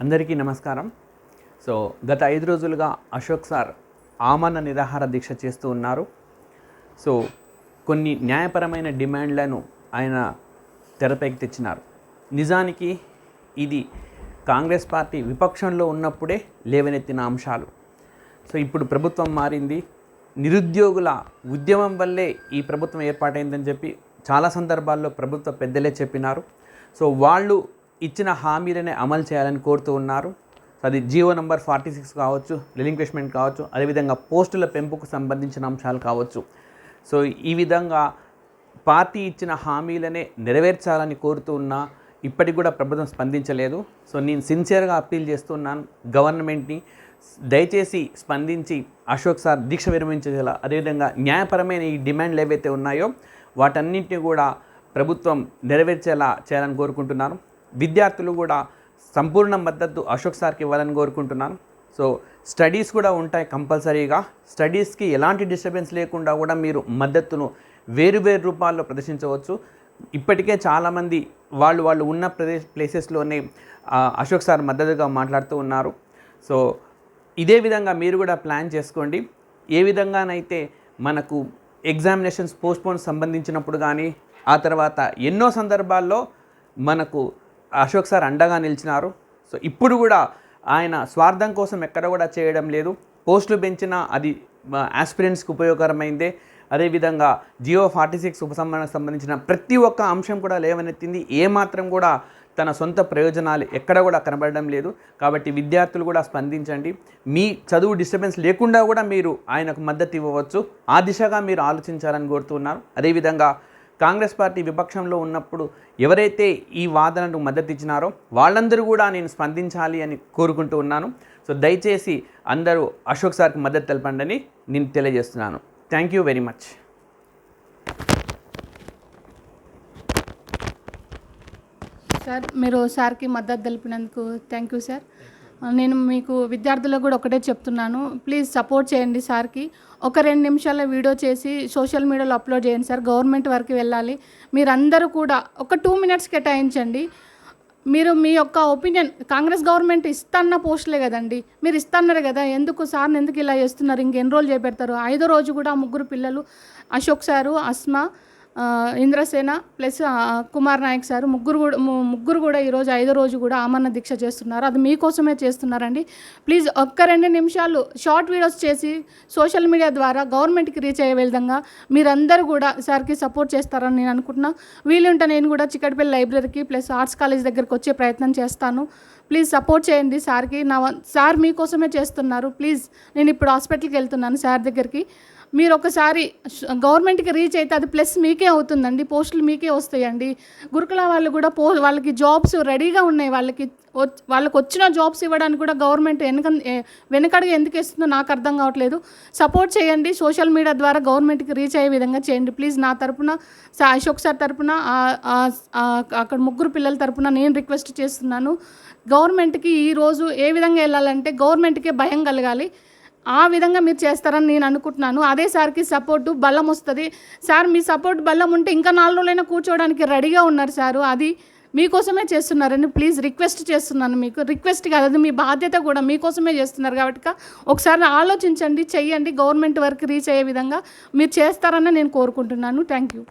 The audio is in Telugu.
అందరికీ నమస్కారం. సో గత ఐదు రోజులుగా అశోక్ సార్ ఆమరణ నిరాహార దీక్ష చేస్తూ ఉన్నారు. సో కొన్ని న్యాయపరమైన డిమాండ్లను ఆయన తెరపైకి తెచ్చినారు. నిజానికి ఇది కాంగ్రెస్ పార్టీ విపక్షంలో ఉన్నప్పుడే లేవనెత్తిన అంశాలు. సో ఇప్పుడు ప్రభుత్వం మారింది. నిరుద్యోగుల ఉద్యమం వల్లే ఈ ప్రభుత్వం ఏర్పాటైందని చెప్పి చాలా సందర్భాల్లో ప్రభుత్వ పెద్దలే చెప్పినారు. సో వాళ్ళు ఇచ్చిన హామీలనే అమలు చేయాలని కోరుతూ ఉన్నారు. అది జియో నంబర్ ఫార్టీ సిక్స్ కావచ్చు రిలింక్విష్మెంట్ కావచ్చు అదేవిధంగా పోస్టుల పెంపుకు సంబంధించిన అంశాలు కావచ్చు. సో ఈ విధంగా పార్టీ ఇచ్చిన హామీలనే నెరవేర్చాలని కోరుతూ ఉన్నా ఇప్పటికి కూడా ప్రభుత్వం స్పందించలేదు. సో నేను సిన్సియర్గా అప్పీల్ చేస్తున్నాను గవర్నమెంట్ని. దయచేసి స్పందించి అశోక్ సార్ దీక్ష విరమించేలా అదేవిధంగా న్యాయపరమైన ఈ డిమాండ్లు ఏవైతే ఉన్నాయో వాటన్నింటినీ కూడా ప్రభుత్వం నెరవేర్చేలా చేయాలని కోరుకుంటున్నాను. విద్యార్థులు కూడా సంపూర్ణ మద్దతు అశోక్ సార్కి ఇవ్వాలని కోరుకుంటున్నాను. సో స్టడీస్ కూడా ఉంటాయి కంపల్సరీగా. స్టడీస్కి ఎలాంటి డిస్టర్బెన్స్ లేకుండా కూడా మీరు మద్దతును వేరు వేరు రూపాల్లో ప్రదర్శించవచ్చు. ఇప్పటికే చాలామంది వాళ్ళు వాళ్ళు ఉన్న ప్రదేశ్ ప్లేసెస్లోనే అశోక్ సార్ మద్దతుగా మాట్లాడుతూ ఉన్నారు. సో ఇదే విధంగా మీరు కూడా ప్లాన్ చేసుకోండి. ఏ విధంగానైతే మనకు ఎగ్జామినేషన్స్ పోస్ట్పోన్ సంబంధించినప్పుడు కానీ ఆ తర్వాత ఎన్నో సందర్భాల్లో మనకు అశోక్ సార్ అండగా నిలిచినారు. సో ఇప్పుడు కూడా ఆయన స్వార్థం కోసం ఎక్కడ కూడా చేయడం లేదు. పోస్టులు పెంచినా అది ఆస్పిరెంట్స్కి ఉపయోగకరమైందే. అదేవిధంగా జియో ఫార్టీ సిక్స్ ఉపసంహరణకు సంబంధించిన ప్రతి ఒక్క అంశం కూడా లేవనెత్తింది. ఏమాత్రం కూడా తన సొంత ప్రయోజనాలు ఎక్కడ కూడా కనబడడం లేదు. కాబట్టి విద్యార్థులు కూడా స్పందించండి. మీ చదువు డిస్టర్బెన్స్ లేకుండా కూడా మీరు ఆయనకు మద్దతు ఇవ్వవచ్చు. ఆ దిశగా మీరు ఆలోచించాలని కోరుతున్నారు అదేవిధంగా కాంగ్రెస్ పార్టీ విపక్షంలో ఉన్నప్పుడు ఎవరైతే ఈ వాదనకు మద్దతు ఇచ్చినారో వాళ్ళందరూ కూడా నేను స్పందించాలి అని కోరుకుంటూ ఉన్నాను. సో దయచేసి అందరూ అశోక్ సార్కి మద్దతు తెలపండి అని నేను తెలియజేస్తున్నాను. Thank you very much sir మీరు సార్కి మద్దతు తెలిపినందుకు థ్యాంక్ యూ సార్ నేను మీకు విద్యార్థులకు కూడా ఒకటే చెప్తున్నాను. ప్లీజ్ సపోర్ట్ చేయండి సార్కి. ఒక రెండు నిమిషాల వీడియో చేసి సోషల్ మీడియాలో అప్లోడ్ చేయండి సార్. గవర్నమెంట్ వరకు వెళ్ళాలి. మీరందరూ కూడా ఒక టూ మినిట్స్ కేటాయించండి. మీరు మీ యొక్క ఒపీనియన్ కాంగ్రెస్ గవర్నమెంట్ ఇస్తాన్న పోస్టులే కదండి. మీరు ఇస్తన్నారు కదా. ఎందుకు సార్ని ఎందుకు ఇలా చేస్తున్నారు? ఇంకెన్ని రోజులు చేపెడతారు? ఐదో రోజు కూడా ముగ్గురు పిల్లలు. Ashok sir Asma Indrasena plus Kumar Nayak sir ముగ్గురు కూడా ముగ్గురు కూడా ఈరోజు ఐదో రోజు కూడా ఆమరణ దీక్ష చేస్తున్నారు. అది మీకోసమే చేస్తున్నారండి. ప్లీజ్ ఒక్క రెండు నిమిషాలు షార్ట్ వీడియోస్ చేసి సోషల్ మీడియా ద్వారా గవర్నమెంట్కి రీచ్ అయ్యే విధంగా మీరందరూ కూడా సార్కి సపోర్ట్ చేస్తారని నేను అనుకుంటున్నా. వీలుంటే నేను కూడా చిక్కటిపల్లి లైబ్రరీకి ప్లస్ ఆర్ట్స్ కాలేజ్ దగ్గరికి వచ్చే ప్రయత్నం చేస్తాను. ప్లీజ్ సపోర్ట్ చేయండి సార్కి. నా సార్ మీకోసమే చేస్తున్నారు. ప్లీజ్ నేను ఇప్పుడు హాస్పిటల్కి వెళ్తున్నాను సార్ దగ్గరికి. మీరు ఒకసారి గవర్నమెంట్కి రీచ్ అయితే అది ప్లస్ మీకే అవుతుందండి. పోస్టులు మీకే వస్తాయండి. గురుకుల వాళ్ళు కూడా పో వాళ్ళకి జాబ్స్ రెడీగా ఉన్నాయి. వాళ్ళకి వాళ్ళకి వచ్చిన జాబ్స్ ఇవ్వడానికి కూడా గవర్నమెంట్ వెనక ఏ- వెనకడుగు ఎందుకు ఇస్తుందో నాకు అర్థం కావట్లేదు. సపోర్ట్ చేయండి. సోషల్ మీడియా ద్వారా గవర్నమెంట్కి రీచ్ అయ్యే విధంగా చేయండి. ప్లీజ్ నా తరపున అశోక్ సార్ తరపున అక్కడ ముగ్గురు పిల్లల తరపున నేను రిక్వెస్ట్ చేస్తున్నాను. గవర్నమెంట్కి ఈరోజు ఏ విధంగా వెళ్ళాలంటే గవర్నమెంట్కే భయం కలగాలి. ఆ విధంగా మీరు చేస్తారని నేను అనుకుంటున్నాను. అదే సార్కి సపోర్టు బలం వస్తుంది. సార్ మీ సపోర్ట్ బలం ఉంటే ఇంకా నాలుగు రోజులైనా కూర్చోవడానికి రెడీగా ఉన్నారు సారు. అది మీకోసమే చేస్తున్నారని ప్లీజ్ రిక్వెస్ట్ చేస్తున్నాను మీకు. రిక్వెస్ట్ కాదు అది మీ బాధ్యత కూడా మీకోసమే చేస్తున్నారు కాబట్టి ఒకసారి ఆలోచించండి చెయ్యండి. గవర్నమెంట్ వరకు రీచ్ అయ్యే విధంగా మీరు చేస్తారని నేను కోరుకుంటున్నాను. Thank you.